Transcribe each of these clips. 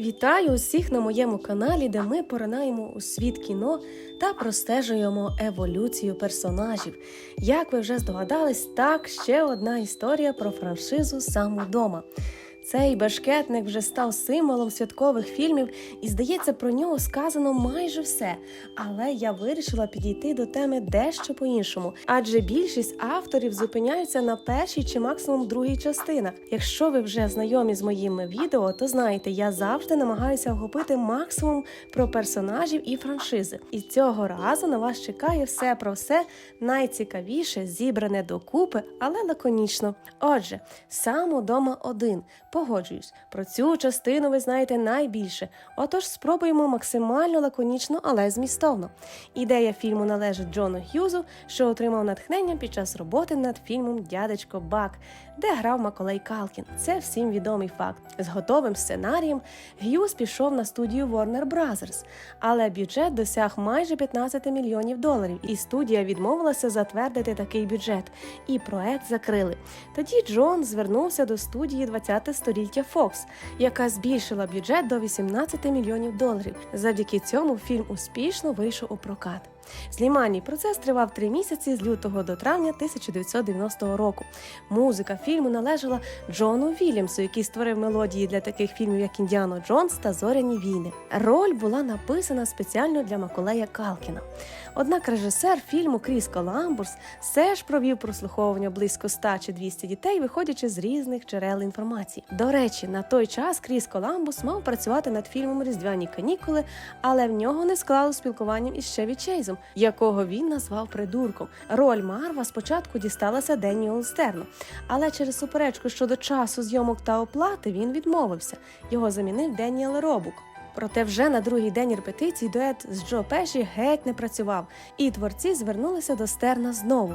Вітаю усіх на моєму каналі, де ми поринаємо у світ кіно та простежуємо еволюцію персонажів. Як ви вже здогадались, так ще одна історія про франшизу «Сам удома». Цей бешкетник вже став символом святкових фільмів, і здається, про нього сказано майже все. Але я вирішила підійти до теми дещо по-іншому, адже більшість авторів зупиняються на першій чи максимум другій частинах. Якщо ви вже знайомі з моїми відео, то знаєте, я завжди намагаюся охопити максимум про персонажів і франшизи. І цього разу на вас чекає все про все найцікавіше, зібране докупи, але лаконічно. Отже, сам удома один. Погоджуюсь, про цю частину ви знаєте найбільше. Отож, спробуємо максимально лаконічно, але змістовно. Ідея фільму належить Джону Х'юзу, що отримав натхнення під час роботи над фільмом Дядечко Бак, де грав Маколей Калкін. Це всім відомий факт. З готовим сценарієм Г'юз пішов на студію Warner Brothers, але бюджет досяг майже 15 мільйонів доларів, і студія відмовилася затвердити такий бюджет. І проект закрили. Тоді Джон звернувся до студії 20 століття Fox, яка збільшила бюджет до 18 мільйонів доларів. Завдяки цьому фільм успішно вийшов у прокат. Знімальний процес тривав три місяці з лютого до травня 1990 року. Музика фільму належала Джону Вільямсу, який створив мелодії для таких фільмів, як Індіано Джонс та Зоряні війни. Роль була написана спеціально для Маколея Калкіна. Однак режисер фільму Кріс Коламбурс все ж провів прослуховування близько 100 чи 200 дітей, виходячи з різних джерел інформації. До речі, на той час Кріс Коламбус мав працювати над фільмом Різдвяні канікули, але в нього не склало спілкуванням із Чеві Чейзом, якого він назвав придурком. Роль Марва спочатку дісталася Денні Олстерну, але через суперечку щодо часу зйомок та оплати він відмовився. Його замінив Деніел Робук. Проте вже на другий день репетицій дует з Джо Пеші геть не працював, і творці звернулися до Стерна знову.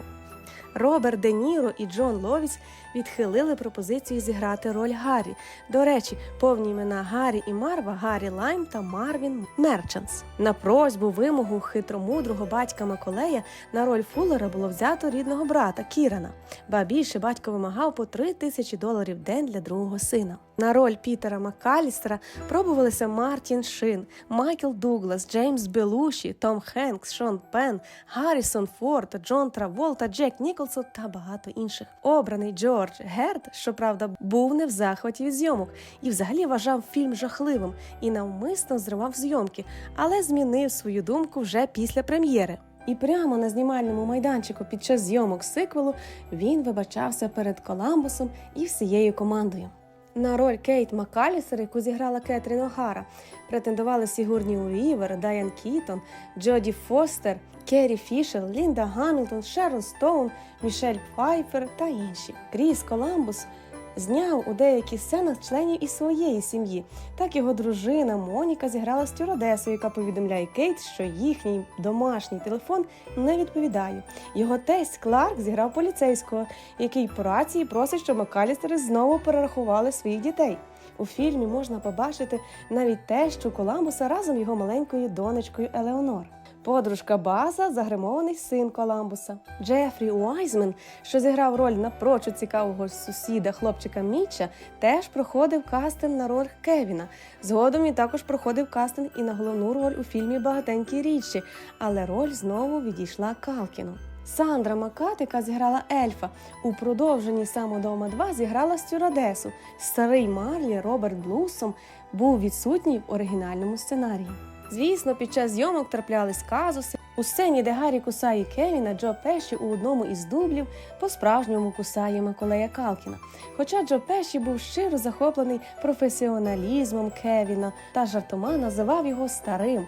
Роберт Де Ніро і Джон Ловіс відхилили пропозицію зіграти роль Гаррі. До речі, повні імена Гаррі і Марва Гаррі Лайм та Марвін Мерчанс. На просьбу вимогу хитромудрого батька Маколея на роль Фуллера було взято рідного брата Кірана. Ба більше батько вимагав по 3 тисячі доларів день для другого сина. На роль Пітера Маккалістера пробувалися Мартін Шин, Майкл Дуглас, Джеймс Белуші, Том Хенкс, Шон Пен, Гаррісон Форд, Джон Траволта, Джек Ніколсон та багато інших. Обраний Джордж Герд, щоправда, був не в захваті від зйомок і взагалі вважав фільм жахливим і навмисно зривав зйомки, але змінив свою думку вже після прем'єри. І прямо на знімальному майданчику під час зйомок сиквелу він вибачався перед Коламбусом і всією командою. На роль Кейт Макалісер, яку зіграла Кетрін О'Гара, претендували Сігурні Уівер, Дайан Кітон, Джоді Фостер, Керрі Фішер, Лінда Гамілтон, Шерон Стоун, Мішель Пфайфер та інші. Кріс Коламбус зняв у деяких сценах членів із своєї сім'ї. Так його дружина Моніка зіграла стюардесу, яка повідомляє Кейт, що їхній домашній телефон не відповідає. Його тесть Кларк зіграв поліцейського, який по рації просить, щоб Макалістери знову перерахували своїх дітей. У фільмі можна побачити навіть те, що Коламбуса разом його маленькою донечкою Елеонор. Подружка База загримований син Коламбуса. Джефрі Уайзмен, що зіграв роль напрочуд цікавого сусіда хлопчика Мітча, теж проходив кастинг на роль Кевіна. Згодом він також проходив кастинг і на головну роль у фільмі Багатенькі річчі, але роль знову відійшла Калкіну. Сандра Макат, яка зіграла Ельфа, у продовженні «Самодома 2» зіграла стюардесу. Старий Марлі Роберт Блусом був відсутній в оригінальному сценарії. Звісно, під час зйомок траплялись казуси. У сцені, де Гаррі кусає Кевіна, Джо Пеші у одному із дублів по-справжньому кусає Маколея Калкіна. Хоча Джо Пеші був щиро захоплений професіоналізмом Кевіна та жартома називав його старим.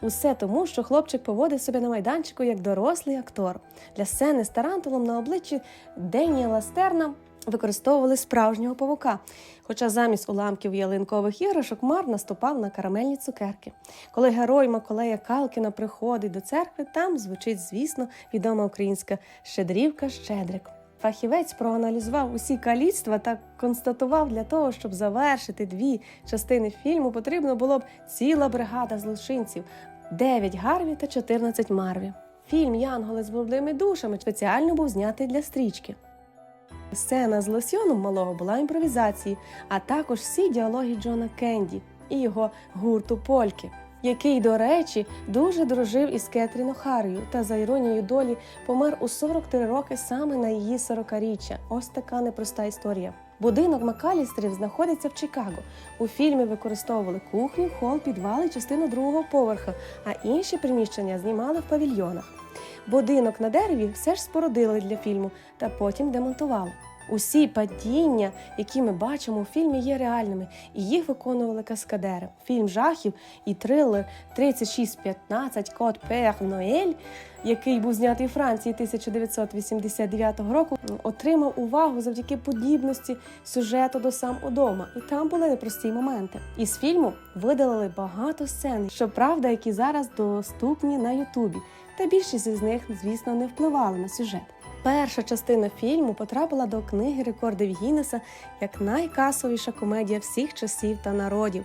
Усе тому, що хлопчик поводив себе на майданчику як дорослий актор. Для сцени з тарантулом на обличчі Деніела Стерна використовували справжнього павука. Хоча замість уламків ялинкових іграшок Мар наступав на карамельні цукерки. Коли герой Маколея Калкіна приходить до церкви, там звучить, звісно, відома українська щедрівка Щедрик. Фахівець проаналізував усі каліцтва та констатував, для того, щоб завершити дві частини фільму, потрібно було б ціла бригада злочинців: 9 гарві та 14 марві. Фільм Янголи з блудними душами спеціально був знятий для стрічки. Сцена з лосьоном малого була імпровізацією, а також всі діалоги Джона Кенді. і його гурту Польки. Який, до речі, дуже дружив із Кетрін Охарою та за іронією долі помер у 43 роки саме на її 40-річчя. Ось така непроста історія. Будинок Макалістерів знаходиться в Чикаго. У фільмі використовували кухню, хол, підвал і частину другого поверха, а інші приміщення знімали в павільйонах. Будинок на дереві все ж спорудили для фільму та потім демонтували. Усі падіння, які ми бачимо у фільмі, є реальними, і їх виконували каскадери. Фільм жахів і трилер 3615 Код Пер Ноель, який був знятий у Франції 1989 року, отримав увагу завдяки подібності сюжету до сам удома. І там були непрості моменти. Із фільму видалили багато сцен, щоправда, які зараз доступні на Ютубі. Та більшість із них, звісно, не впливали на сюжет. Перша частина фільму потрапила до книги рекордів Гіннеса як найкасовіша комедія всіх часів та народів.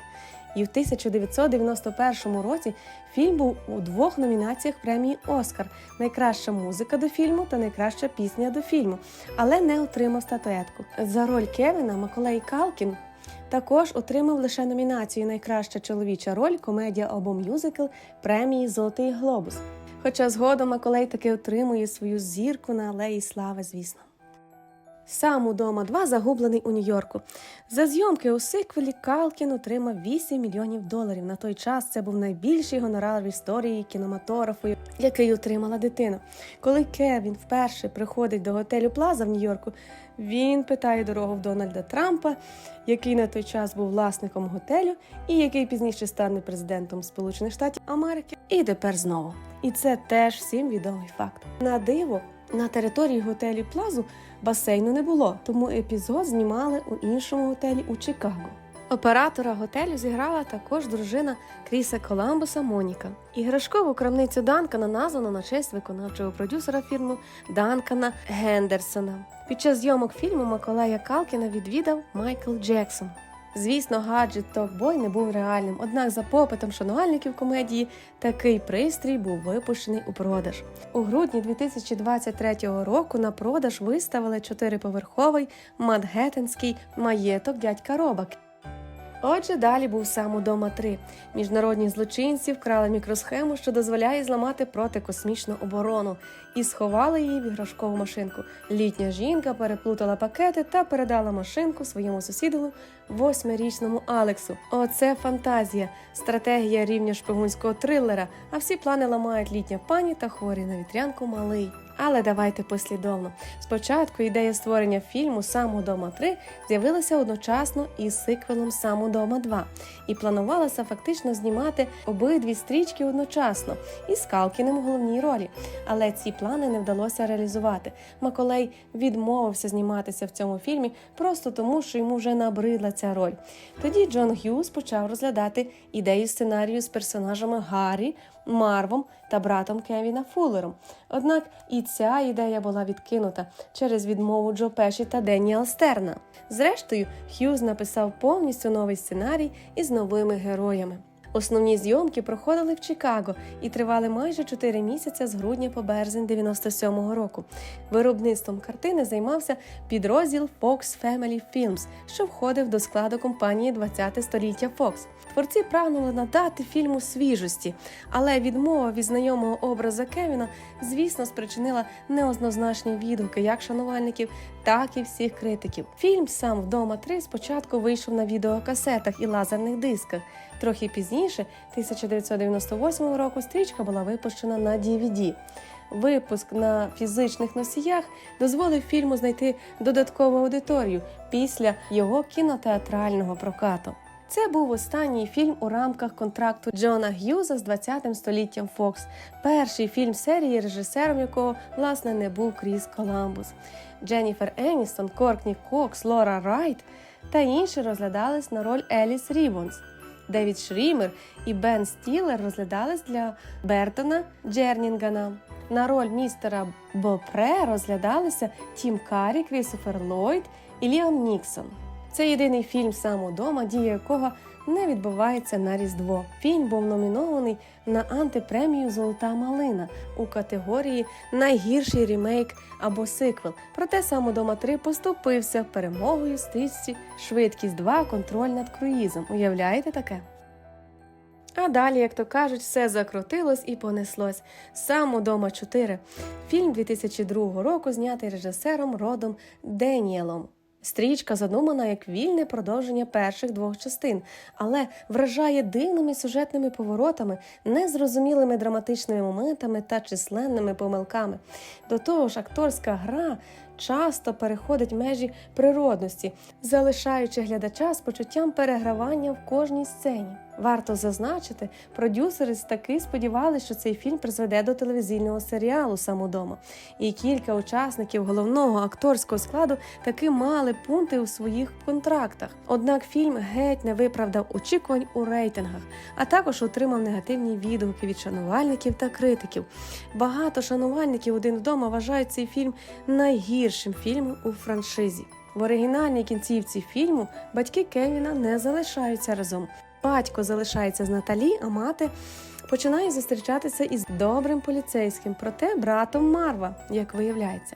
І в 1991 році фільм був у двох номінаціях премії Оскар: найкраща музика до фільму та найкраща пісня до фільму, але не отримав статуетку. За роль Кевіна Маколей Калкін також отримав лише номінацію Найкраща чоловіча роль комедія або мюзикл премії Золотий глобус. Хоча згодом Маколей таки отримує свою зірку на алеї слави, звісно. Сам удома 2 загублений у Нью-Йорку. За зйомки у сиквелі Калкін отримав 8 мільйонів доларів. На той час це був найбільший гонорар в історії кінематографу, який отримала дитина. Коли Кевін вперше приходить до готелю Плаза в Нью-Йорку, він питає дорогу в Дональда Трампа, який на той час був власником готелю, і який пізніше стане президентом Сполучених Штатів Америки. І тепер знову. І це теж всім відомий факт. На диво, на території готелю Плазу басейну не було, тому епізод знімали у іншому готелі у Чикаго. Оператора готелю зіграла також дружина Кріса Коламбуса Моніка. Іграшкову крамницю Данкана названо на честь виконавчого продюсера фільму Данкана Гендерсона. Під час зйомок фільму Маколая Калкіна відвідав Майкл Джексон. Звісно, гаджет Токбой не був реальним, однак за попитом шанувальників комедії такий пристрій був випущений у продаж. У грудні 2023 року на продаж виставили чотириповерховий Мангеттенський маєток дядька Роба. Отже, далі був сам удома 3. Міжнародні злочинці вкрали мікросхему, що дозволяє зламати протикосмічну оборону, і сховали її в іграшкову машинку. Літня жінка переплутала пакети та передала машинку своєму сусідову восьмирічному Алексу. Оце фантазія, стратегія рівня шпигунського трилера. А всі плани ламають літня пані та хворий на вітрянку малий. Але давайте послідовно. Спочатку ідея створення фільму Сам удома 3 з'явилася одночасно із сиквелом Сам удома 2 і планувалося фактично знімати обидві стрічки одночасно із Калкіним у головній ролі. Але ці плани не вдалося реалізувати. Маколей відмовився зніматися в цьому фільмі просто тому, що йому вже набридла ця роль. Тоді Джон Г'юз почав розглядати ідею сценарію з персонажами Гаррі, Марвом та братом Кевіна Фуллером. Однак і ця ідея була відкинута через відмову Джо Пеші та Деніел Стерна. Зрештою, Х'юз написав повністю новий сценарій із новими героями. Основні зйомки проходили в Чикаго і тривали майже 4 місяці з грудня по березень 97-го року. Виробництвом картини займався підрозділ Fox Family Films, що входив до складу компанії 20 століття Fox. Творці прагнули надати фільму свіжості, але відмова від знайомого образа Кевіна, звісно, спричинила неоднозначні відгуки як шанувальників, так і всіх критиків. Фільм сам вдома 3 спочатку вийшов на відеокасетах і лазерних дисках. Трохи пізніше, 1998 року, стрічка була випущена на DVD. Випуск на фізичних носіях дозволив фільму знайти додаткову аудиторію після його кінотеатрального прокату. Це був останній фільм у рамках контракту Джона Г'юза з 20-м століттям Фокс. Перший фільм серії, режисером якого власне не був Кріс Коламбус. Дженніфер Еністон, Коркні Кокс, Лора Райт та інші розглядались на роль Еліс Рівонс. Девід Шрімер і Бен Стілер розглядались для Бертона Джернінгана. На роль містера Бопре розглядалися Тім Карі, Крістофер Ллойд і Ліам Ніксон. Це єдиний фільм сам удома, дія якого не відбувається на Різдво. Фільм був номінований на антипремію Золота малина у категорії Найгірший ремейк або сиквел. Проте сам удома 3 поступився перемогою стрічці Швидкість 2. Контроль над круїзом. Уявляєте таке? А далі, як то кажуть, все закрутилось і понеслось. Сам удома 4. Фільм 2002 року знятий режисером Родом Деніелом. Стрічка задумана як вільне продовження перших двох частин, але вражає дивними сюжетними поворотами, незрозумілими драматичними моментами та численними помилками. До того ж, акторська гра часто переходить межі природності, залишаючи глядача з почуттям перегравання в кожній сцені. Варто зазначити, продюсери таки сподівалися, що цей фільм призведе до телевізійного серіалу «Самодома». І кілька учасників головного акторського складу таки мали пункти у своїх контрактах. Однак фільм геть не виправдав очікувань у рейтингах, а також отримав негативні відгуки від шанувальників та критиків. Багато шанувальників один вдома вважають цей фільм найгіршим фільмом у франшизі. В оригінальній кінцівці фільму батьки Кевіна не залишаються разом. Батько залишається з Наталі, а мати починає зустрічатися із добрим поліцейським, проте братом Марва, як виявляється.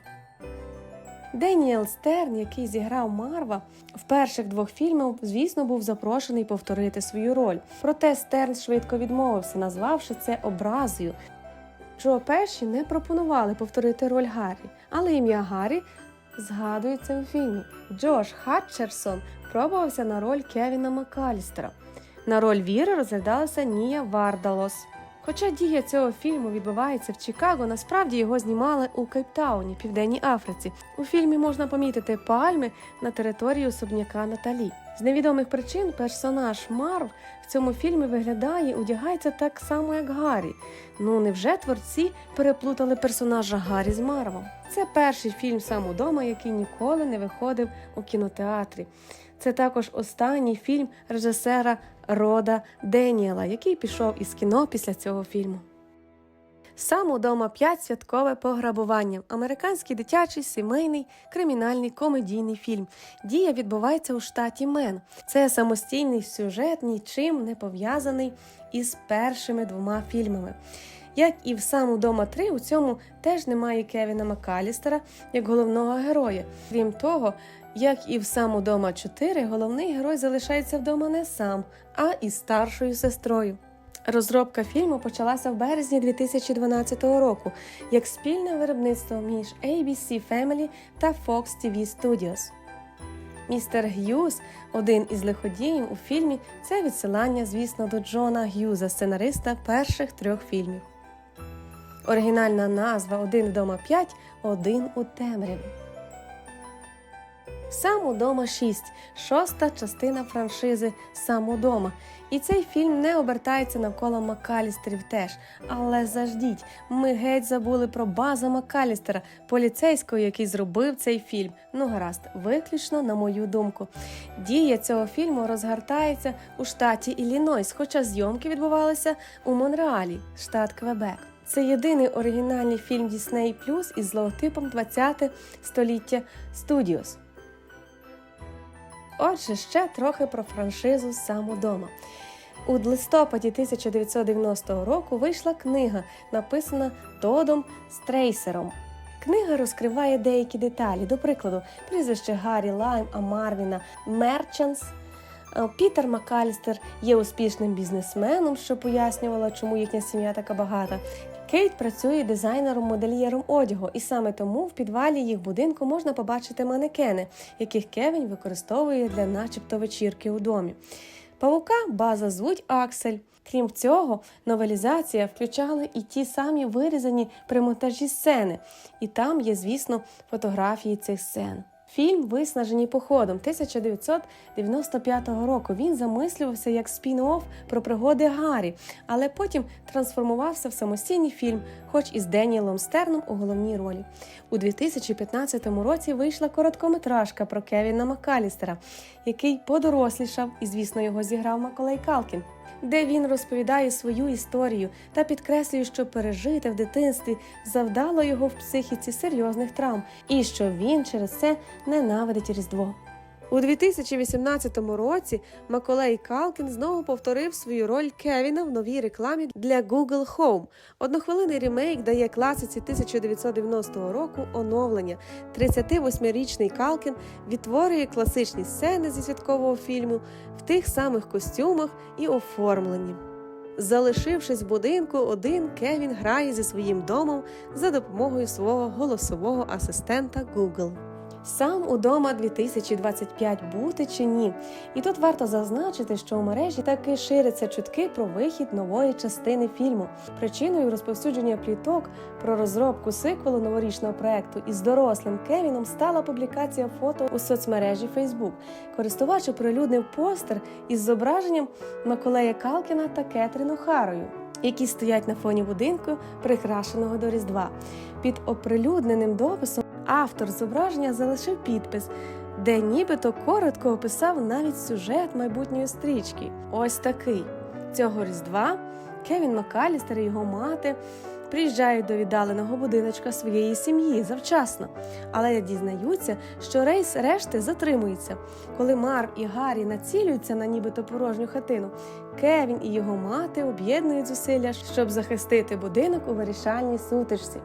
Деніел Стерн, який зіграв Марва, в перших двох фільмах, звісно, був запрошений повторити свою роль. Проте Стерн швидко відмовився, назвавши це образою. Джо Пеші не пропонували повторити роль Гаррі, але ім'я Гаррі згадується у фільмі. Джош Хатчерсон пробувався на роль Кевіна Макалістера. На роль Віри розглядалася Нія Вардалос. Хоча дія цього фільму відбувається в Чикаго, насправді його знімали у Кейптауні, Південній Африці. У фільмі можна помітити пальми на території особняка Наталі. З невідомих причин персонаж Марв в цьому фільмі виглядає одягається так само, як Гаррі. Ну невже творці переплутали персонажа Гаррі з Марвом? Це перший фільм сам удома, який ніколи не виходив у кінотеатрі. Це також останній фільм режисера Рода Деніела, який пішов із кіно після цього фільму. Сам удома 5 святкове пограбування. Американський дитячий сімейний кримінальний комедійний фільм. Дія відбувається у штаті Мен. Це самостійний сюжет, нічим не пов'язаний із першими двома фільмами. Як і в сам удома 3, у цьому теж немає Кевіна Макалістера як головного героя. Крім того, як і в сам удома 4, головний герой залишається вдома не сам, а із старшою сестрою. Розробка фільму почалася в березні 2012 року як спільне виробництво між ABC Family та Fox TV Studios. Містер Г'юз, один із лиходіїв у фільмі, це відсилання, звісно, до Джона Г'юза, сценариста перших трьох фільмів. Оригінальна назва Один вдома 5 Один у темряві. Сам удома 6, шоста частина франшизи Сам удома. І цей фільм не обертається навколо Макалістерів теж. Але заждіть, ми геть забули про база Макалістера, поліцейського, який зробив цей фільм. Ну гаразд, виключно на мою думку. Дія цього фільму розгортається у штаті Іллінойс, хоча зйомки відбувалися у Монреалі, штат Квебек. Це єдиний оригінальний фільм Disney Plus із логотипом 20 століття Studios. Отже, ще трохи про франшизу «Сам удома». У листопаді 1990 року вийшла книга, написана Тодом Стрейсером. Книга розкриває деякі деталі, до прикладу, прізвище Гаррі Лайм, а Марвіна Мерчанс. Е, Пітер Макалістер є успішним бізнесменом, що пояснювало, чому їхня сім'я така багата. Кейт працює дизайнером-модельєром одягу, і саме тому в підвалі їх будинку можна побачити манекени, яких Кевін використовує для, начебто, вечірки у домі. Павука база звуть Аксель. Крім цього, новелізація включала і ті самі вирізані при монтажі сцени, і там є, звісно, фотографії цих сцен. Фільм виснажені походом 1995 року. Він замислювався як спін-офф про пригоди Гаррі, але потім трансформувався в самостійний фільм, хоч і з Деніелом Стерном у головній ролі. У 2015 році вийшла короткометражка про Кевіна Макалістера, який подорослішав, і, звісно, його зіграв Маколей Калкін. Де він розповідає свою історію та підкреслює, що пережити в дитинстві завдало його в психіці серйозних травм, і що він через це ненавидить Різдво. У 2018 році Маколей Калкін знову повторив свою роль Кевіна в новій рекламі для Google Home. Однохвилинний ремейк дає класиці 1990 року оновлення. 38-річний Калкін відтворює класичні сцени зі святкового фільму в тих самих костюмах і оформленні. Залишившись в будинку, один Кевін грає зі своїм домом за допомогою свого голосового асистента Google. Сам удома 2025 бути чи ні. І тут варто зазначити, що у мережі таки ширяться чутки про вихід нової частини фільму. Причиною розповсюдження пліток про розробку сиквелу новорічного проекту із дорослим Кевіном стала публікація фото у соцмережі Facebook. Користувач оприлюднив постер із зображенням Маколея Калкіна та Кетрін Охарою, які стоять на фоні будинку, прикрашеного до Різдва. Під оприлюдненим дописом автор зображення залишив підпис, де нібито коротко описав навіть сюжет майбутньої стрічки. Ось такий цього різдва Кевін Макалістер і його мати приїжджають до віддаленого будиночка своєї сім'ї завчасно, але дізнаються, що рейс решти затримується. Коли Марв і Гаррі націлюються на нібито порожню хатину, Кевін і його мати об'єднують зусилля, щоб захистити будинок у вирішальній сутичці.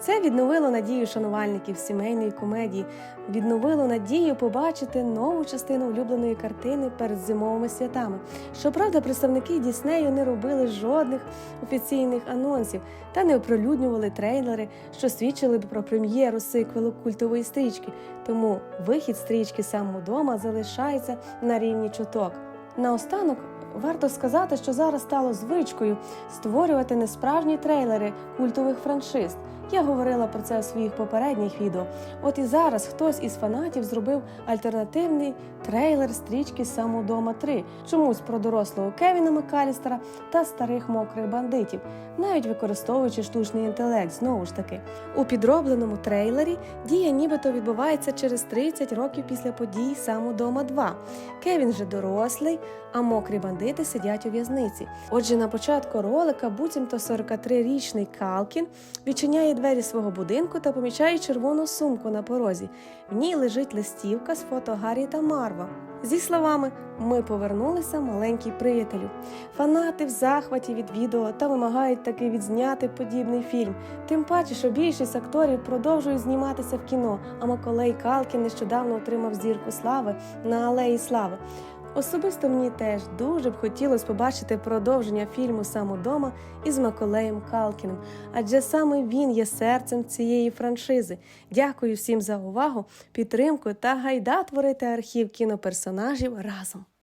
Це відновило надію шанувальників сімейної комедії, відновило надію побачити нову частину улюбленої картини перед зимовими святами. Щоправда, представники Діснею не робили жодних офіційних анонсів та не оприлюднювали трейлери, що свідчили б про прем'єру сиквелу культової стрічки. Тому вихід стрічки сам удома залишається на рівні чуток. Наостанок варто сказати, що зараз стало звичкою створювати несправжні трейлери культових франшиз. Я говорила про це у своїх попередніх відео. От і зараз хтось із фанатів зробив альтернативний трейлер стрічки «Самодома 3», чомусь про дорослого Кевіна Макалістера та старих мокрих бандитів, навіть використовуючи штучний інтелект. Знову ж таки, у підробленому трейлері дія нібито відбувається через 30 років після подій «Самодома 2». Кевін же дорослий, а мокрі бандити сидять у в'язниці. Отже, на початку ролика буцімто 43-річний Калкін відчиняє двері свого будинку та помічає червону сумку на порозі. В ній лежить листівка з фото Гаррі та Марва. Зі словами Ми повернулися, маленький приятелю. Фанати в захваті від відео та вимагають таки відзняти подібний фільм. Тим паче, що більшість акторів продовжують зніматися в кіно, а Маколей Калкін нещодавно отримав зірку слави на Алеї Слави. Особисто мені теж дуже б хотілося побачити продовження фільму «Сам удома» із Маколеєм Калкіним, адже саме він є серцем цієї франшизи. Дякую всім за увагу, підтримку та гайда творити архів кіноперсонажів разом.